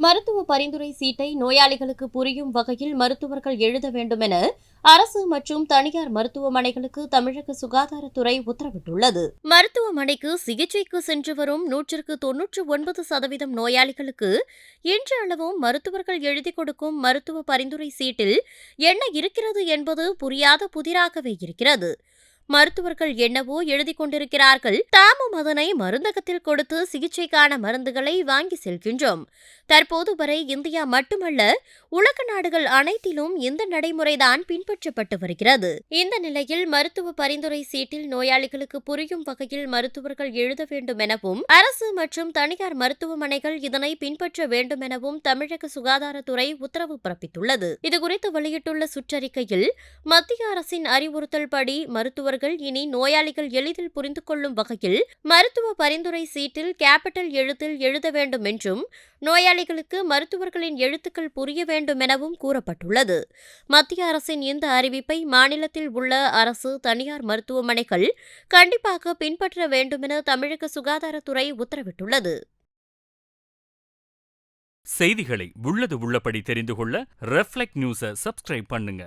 மருத்துவ பரிந்துரை சீட்டை நோயாளிகளுக்கு புரியும் வகையில் மருத்துவர்கள் எழுத வேண்டும் என அரசு மற்றும் தனியார் மருத்துவமனைகளுக்கு தமிழக சுகாதாரத்துறை உத்தரவிட்டுள்ளது. மருத்துவமனைக்கு சிகிச்சைக்கு சென்று வரும் நூற்றிற்கு தொன்னூற்று ஒன்பது சதவீதம் நோயாளிகளுக்கு இன்று அளவும் மருத்துவர்கள் எழுதி கொடுக்கும் மருத்துவ பரிந்துரை சீட்டில் என்ன இருக்கிறது என்பது புரியாத புதிராகவே இருக்கிறது. மருத்துவர்கள் என்னவோ எழுதி கொண்டிருக்கிறார்கள். தாமும் அதனை மருந்தகத்தில் கொடுத்து சிகிச்சைக்கான மருந்துகளை வாங்கி செல்கின்றோம். தற்போது வரை இந்தியா மட்டுமல்ல உலக நாடுகள் அனைத்திலும் இந்த நடைமுறைதான் பின்பற்றப்பட்டு வருகிறது. இந்த நிலையில் மருத்துவ பரிந்துரை சீட்டில் நோயாளிகளுக்கு புரியும் வகையில் மருத்துவர்கள் எழுத வேண்டும் எனவும் அரசு மற்றும் தனியார் மருத்துவமனைகள் இதனை பின்பற்ற வேண்டும் எனவும் தமிழக சுகாதாரத்துறை உத்தரவு பிறப்பித்துள்ளது. இதுகுறித்து வெளியிட்டுள்ள சுற்றறிக்கையில் மத்திய அரசின் அறிவுறுத்தல் படி மருத்துவர்கள் இனி நோயாளிகள் எளிதில் புரிந்து கொள்ளும் வகையில் மருத்துவ பரிந்துரை சீட்டில் கேபிட்டல் எழுத்தில் எழுத வேண்டும் என்றும் நோயாளிகளுக்கு மருத்துவர்களின் எழுத்துக்கள் புரிய வேண்டும் எனவும் கூறப்பட்டுள்ளது. மத்திய அரசின் இந்த அறிவிப்பை மாநிலத்தில் உள்ள அரசு தனியார் மருத்துவமனைகள் கண்டிப்பாக பின்பற்ற வேண்டுமென தமிழக சுகாதாரத்துறை உத்தரவிட்டுள்ளது. செய்திகளை உள்ளது உள்ளபடி தெரிந்து கொள்ள ரெஃப்ளெக்ட் நியூஸை சப்ஸ்கிரைப் பண்ணுங்க.